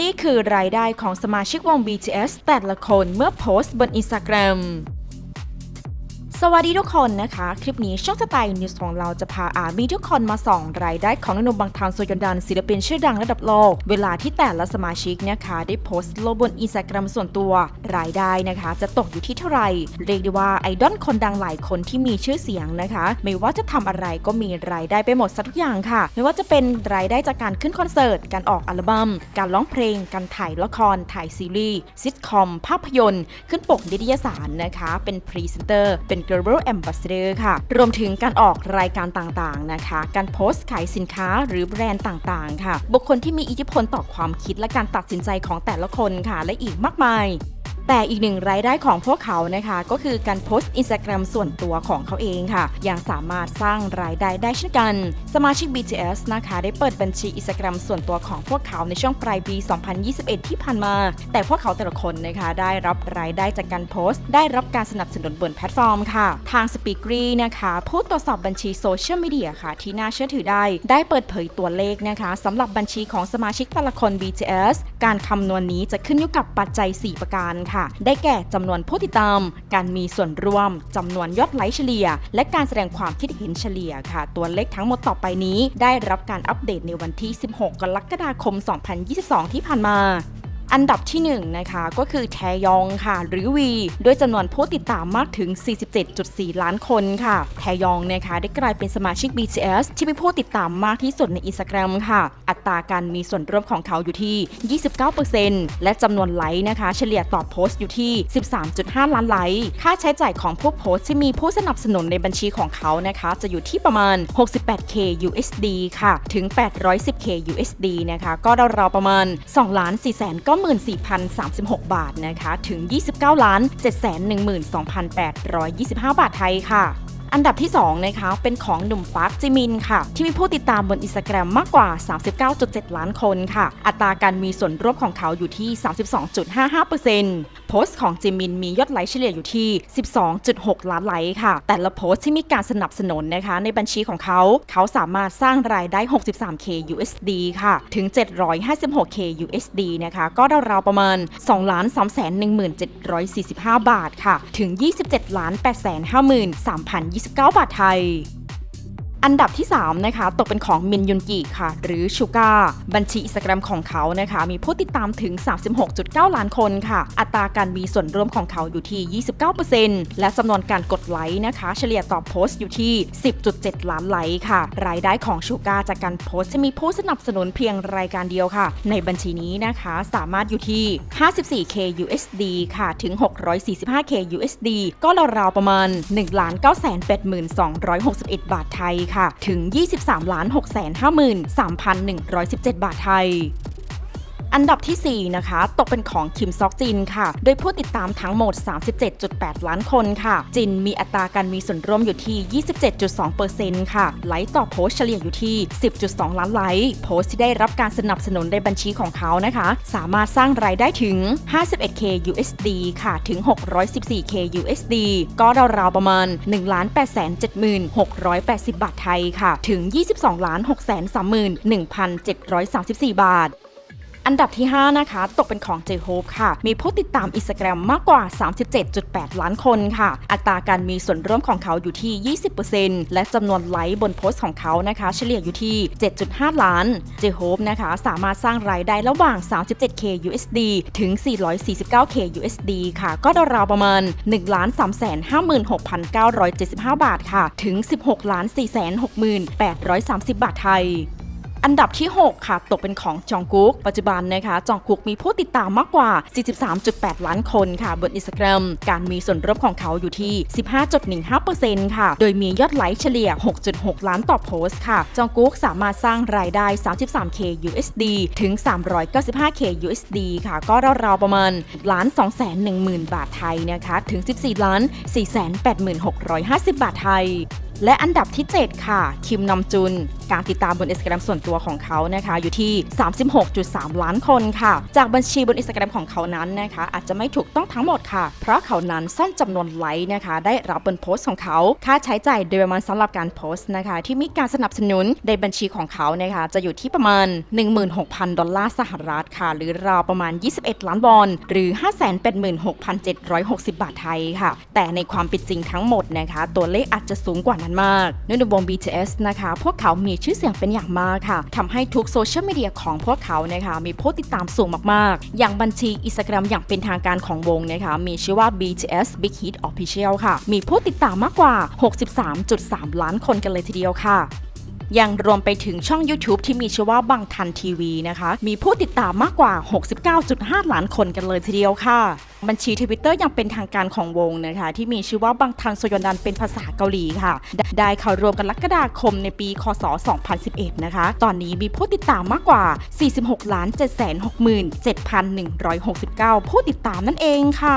นี่คือรายได้ของสมาชิกวง BTS แต่ละคนเมื่อโพสต์บนอินสตาแกรม สวัสดีทุกคนนะคะ คลิปนี้ช่องสไตล์นิวส์ของเราจะพาอามีทุกคนมาส่องรายได้ของนักนมบางทางโซยอนดันศิลปินชื่อดังระดับโลก เวลาที่แต่ละสมาชิกนะคะ ได้โพสต์ลงบนอินสตาแกรมส่วนตัว รายได้นะคะ จะตกอยู่ที่เท่าไหร่ เรียกได้ว่าไอดอลคนดังหลายคนที่มีชื่อเสียงนะคะ ไม่ว่าจะทำอะไรก็มีรายได้ไปหมดสักทุกอย่างค่ะ ไม่ว่าจะเป็นรายได้จากการขึ้นคอนเสิร์ต การออกอัลบั้ม การร้องเพลง การถ่ายละคร ถ่ายซีรีส์ซิทคอม ภาพยนตร์ ขึ้นปกนิตยสารนะคะ เป็นพรีเซนเตอร์ เป็น global ambassador ค่ะ รวมถึงการออกรายการต่างๆนะคะ การโพสต์ขายสินค้าหรือแบรนด์ต่างๆ ค่ะ บุคคลที่มีอิทธิพลต่อความคิดและการตัดสินใจของแต่ละคนค่ะ และอีกมากมาย แต่อีกหนึ่งรายได้ของพวกเขานะคะก็คือการโพสต์อินสตาแกรมส่วนตัวของเขาเองค่ะ ยังสามารถสร้างรายได้ได้เช่นกัน สมาชิก BTS นะคะได้เปิดบัญชีอินสตาแกรมส่วนตัวของพวกเขาในช่วงปลายปี 2021 ที่ผ่านมา แต่พวกเขาแต่ละคนนะคะได้รับรายได้จากการโพสต์ ได้รับการสนับสนุนบนแพลตฟอร์มค่ะ ทาง s p e a k r y นะคะผู้ตรวจสอบบัญชีโซเชียลมีเดียค่ะ ที่น่าเชื่อถือได้ ได้เปิดเผยตัวเลขนะคะสำหรับบัญชีของสมาชิกแต่ละคน BTS การคำนวณนี้จะขึ้นอยู่กับปัจจัย 4 ประการค่ะได้แก่จำนวนผู้ติดตาม การมีส่วนร่วมจำนวนยอดไลค์เฉลี่ย และการแสดงความคิดเห็นเฉลี่ยค่ะ ตัวเลขทั้งหมดต่อไปนี้ ได้รับการอัปเดตในวันที่ 16 กรกฎาคม 2022 ที่ผ่านมา อันดับที่1นะคะก็คือแทยองค่ะ หรือวี ด้วยจำนวนผู้ติดตามมากถึง 47.4 ล้านคนค่ะ แทยองนะคะได้กลายเป็นสมาชิก BTS ที่มีผู้ติดตามมากที่สุดใน Instagram ค่ะ อัตราการมีส่วนร่วมของเขาอยู่ที่ 29%และจำนวนไลค์นะคะ เฉลี่ยต่อโพสต์อยู่ที่ 13.5 ล้านไลค์ ค่าใช้จ่ายของผู้โพสต์ที่มีผู้สนับสนุนในบัญชีของเขานะคะ จะอยู่ที่ประมาณ 68k USD ค่ะ ถึง 810k USD นะคะ ก็ราวๆประมาณ2ล้าน4 9 94,036 บาทนะคะ ถึง 29ล้าน712,825 บาทไทยค่ะอันดับที่2นะคะเป็นของหนุ่มปาร์คจิมินค่ะ ที่มีผู้ติดตามบนอินสตาแกรมมากกว่า 39.7 ล้านคนค่ะ อัตราการมีส่วนร่วมของเขาอยู่ที่ 32.55%โพสต์ของจิมินมียอดไลค์เฉลี่ยอยู่ที่ 12.6 ล้านไลค์ค่ะ แต่ละโพสต์ที่มีการสนับสนุนนะคะในบัญชีของเขา เขาสามารถสร้างรายได้ 63k USD ค่ะ ถึง 756k USD นะคะ ก็ราวๆประมาณ2,317,45 บาทค่ะ ถึง 27 853,029 บาทไทย อันดับที่ 3 นะคะ ตกเป็นของมินยุนกิค่ะ หรือชูกาบัญชีอินสตาแกรมของเขานะคะ มีผู้ติดตามถึง 36.9 ล้านคนค่ะ อัตราการมีส่วนร่วมของเขาอยู่ที่ 29%และจำนวนการกดไลค์นะคะ เฉลี่ยต่อโพสต์อยู่ที่ 10.7 ล้านไลค์ค่ะ รายได้ของชูกาจากการโพสต์จะมีผู้สนับสนุนเพียงรายการเดียวค่ะ ในบัญชีนี้นะคะสามารถอยู่ที่ 54k USD ค่ะถึง 645k USD ก็ราวๆประมาณ1 982,261 บาทไทยค่ะ ถึง 23ล้าน6 5 3 117 บาทไทย อันดับที่ 4 นะคะ ตกเป็นของคิมซอกจินค่ะ โดยผู้ติดตามทั้งหมด 37.8 ล้านคนค่ะ จินมีอัตราการมีส่วนร่วมอยู่ที่ 27.2%ค่ะ ไลค์ต่อโพสเฉลี่ยอยู่ที่ 10.2 ล้านไลค์โพสที่ได้รับการสนับสนุนในบัญชีของเขานะคะ สามารถสร้างรายได้ถึง 51k USD ค่ะ ถึง 614k USD ก็ราวๆประมาณ 1,876,680 บาทไทยค่ะ ถึง 22,631,734 บาท อันดับที่ 5 นะคะ ตกเป็นของ j h o p e ค่ะ มีผู้ติดตามอินสตาแกรมมากกว่า 37.8 ล้านคนค่ะ อัตราการมีส่วนร่วมของเขาอยู่ที่ 20%และจำนวนไลค์บนโพสต์ของเขานะคะ เฉลี่ยอยู่ที่ 7.5 ล้าน j h o p e นะคะ สามารถสร้างรายได้ระหว่าง 37k USD ถึง 449k USD ค่ะ ก็ราวประมาณ 1 356,975 บาทค่ะ ถึง 16 4 6 8 3 0 บาทไทย อันดับที่ 6 ค่ะ ตกเป็นของจองกุ๊ก ปัจจุบันนะคะ จองกุ๊กมีผู้ติดตามมากกว่า 43.8 ล้านคนค่ะ บนอินสตาแกรมการมีส่วนร่วมของเขาอยู่ที่ 15.15%ค่ะ โดยมียอดไลค์เฉลี่ย 6.6 ล้านต่อโพสต์ค่ะ จองกุ๊กสามารถสร้างรายได้ 33k USD ถึง 395k USD ค่ะ ก็ราวๆประมาณล้าน210,000 บาทไทยนะคะ ถึง 14ล้าน486,50 บาทไทย และอันดับที่ 7 ค่ะ คิมนำจุนการติดตามบน Instagram ส่วนตัวของเขานะคะอยู่ที่ 36.3 ล้านคนค่ะ จากบัญชีบน Instagram ของเขานั้นนะคะ อาจจะไม่ถูกต้องทั้งหมดค่ะ เพราะเขานั้นซ่อนจำนวนไลค์นะคะ ได้รับบนโพสต์ของเขา ค่าใช้จ่ายโดยประมาณสำหรับการโพสต์นะคะ ที่มีการสนับสนุนในบัญชีของเขานะคะ จะอยู่ที่ประมาณ 16,000 ดอลลาร์สหรัฐค่ะ หรือราวประมาณ 21 ล้านวอน หรือ 586,760 บาทไทยค่ะ แต่ในความเป็นจริงทั้งหมดนะคะ ตัวเลขอาจจะสูงกว่านั้นมากเนื่องจากวง BTS นะคะ พวกเขามีชื่อเสียงเป็นอย่างมากค่ะทำให้ทุกโซเชียลมีเดียของพวกเขานะคะมีผู้ติดตามสูงมากๆ อย่างบัญชีอินสตาแกรมอย่างเป็นทางการของวงนะคะมีชื่อว่า BTS Big Hit Official ค่ะ มีผู้ติดตามมากกว่า 63.3 ล้านคนกันเลยทีเดียวค่ะยังรวมไปถึงช่อง YouTube ที่มีชื่อว่าบังทันทีวีนะคะ มีผู้ติดตามมากกว่า 69.5 ล้านคนกันเลยทีเดียวค่ะ บัญชีทวิตเตอร์ยังเป็นทางการของวงนะคะที่มีชื่อว่าบังทันโซยอนดันเป็นภาษาเกาหลีค่ะ ได้เข้ารวมกันลักฎาคมในปี คศ 2011 นะคะ ตอนนี้มีผู้ติดตามมากกว่า 46 ล้าน767,169 ผู้ติดตามนั่นเองค่ะ